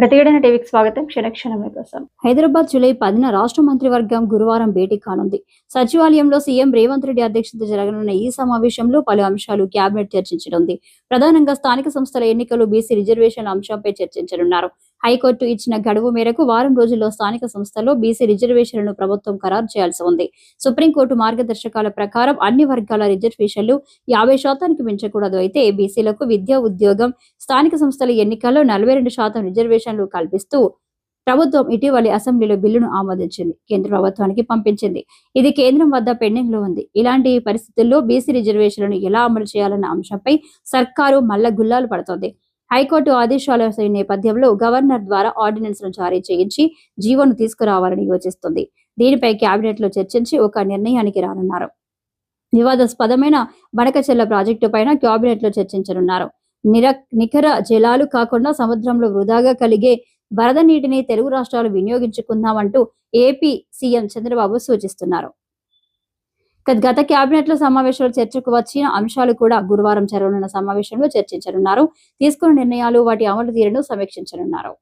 ప్రతిఘటన టీవీకి స్వాగతం. క్షణక్షణమే కోసం హైదరాబాద్ జూలై పదిన రాష్ట్ర మంత్రివర్గం గురువారం భేటీ కానుంది. సచివాలయంలో సీఎం రేవంత్ రెడ్డి అధ్యక్షత జరగనున్న ఈ సమావేశంలో పలు అంశాలు కేబినెట్ చర్చించనుంది. ప్రధానంగా స్థానిక సంస్థల ఎన్నికలు బీసీ రిజర్వేషన్ల అంశంపై చర్చించనున్నారు. హైకోర్టు ఇచ్చిన గడువు మేరకు వారం రోజుల్లో స్థానిక సంస్థల్లో బీసీ రిజర్వేషన్లను ప్రభుత్వం ఖరారు చేయాల్సి ఉంది. సుప్రీంకోర్టు మార్గదర్శకాల ప్రకారం అన్ని వర్గాల రిజర్వేషన్లు యాభై శాతానికి మించకూడదు. అయితే బీసీలకు విద్య ఉద్యోగం స్థానిక సంస్థల ఎన్నికల్లో నలభై రెండు శాతం రిజర్వేషన్లు కల్పిస్తూ ప్రభుత్వం ఇటీవలి అసెంబ్లీలో బిల్లును ఆమోదించింది. కేంద్ర ప్రభుత్వానికి పంపించింది. ఇది కేంద్రం వద్ద పెండింగ్లో ఉంది. ఇలాంటి పరిస్థితుల్లో బీసీ రిజర్వేషన్లను ఎలా అమలు చేయాలన్న అంశంపై సర్కారు మల్ల గుల్లాలు పడుతోంది. హైకోర్టు ఆదేశాల నేపథ్యంలో గవర్నర్ ద్వారా ఆర్డినెన్స్ను జారీ చేయించి జీవోను తీసుకురావాలని యోచిస్తుంది. దీనిపై కేబినెట్లో చర్చించి ఒక నిర్ణయానికి రానున్నారు. వివాదాస్పదమైన బనకచెల్ల ప్రాజెక్టు పైన కేబినెట్లో చర్చించనున్నారు. నిర నికర జలాలు కాకుండా సముద్రంలో వృధాగా కలిగే వరద నీటిని తెలుగు రాష్ట్రాలు వినియోగించుకుందామంటూ ఏపీ సీఎం చంద్రబాబు సూచిస్తున్నారు. గత కేబినెట్లో సమావేశంలో చర్చకు వచ్చిన అంశాలు కూడా గురువారం జరగనున్న సమావేశంలో చర్చించనున్నారు. తీసుకున్న నిర్ణయాలు వాటి అమలు తీరును సమీక్షించనున్నారు.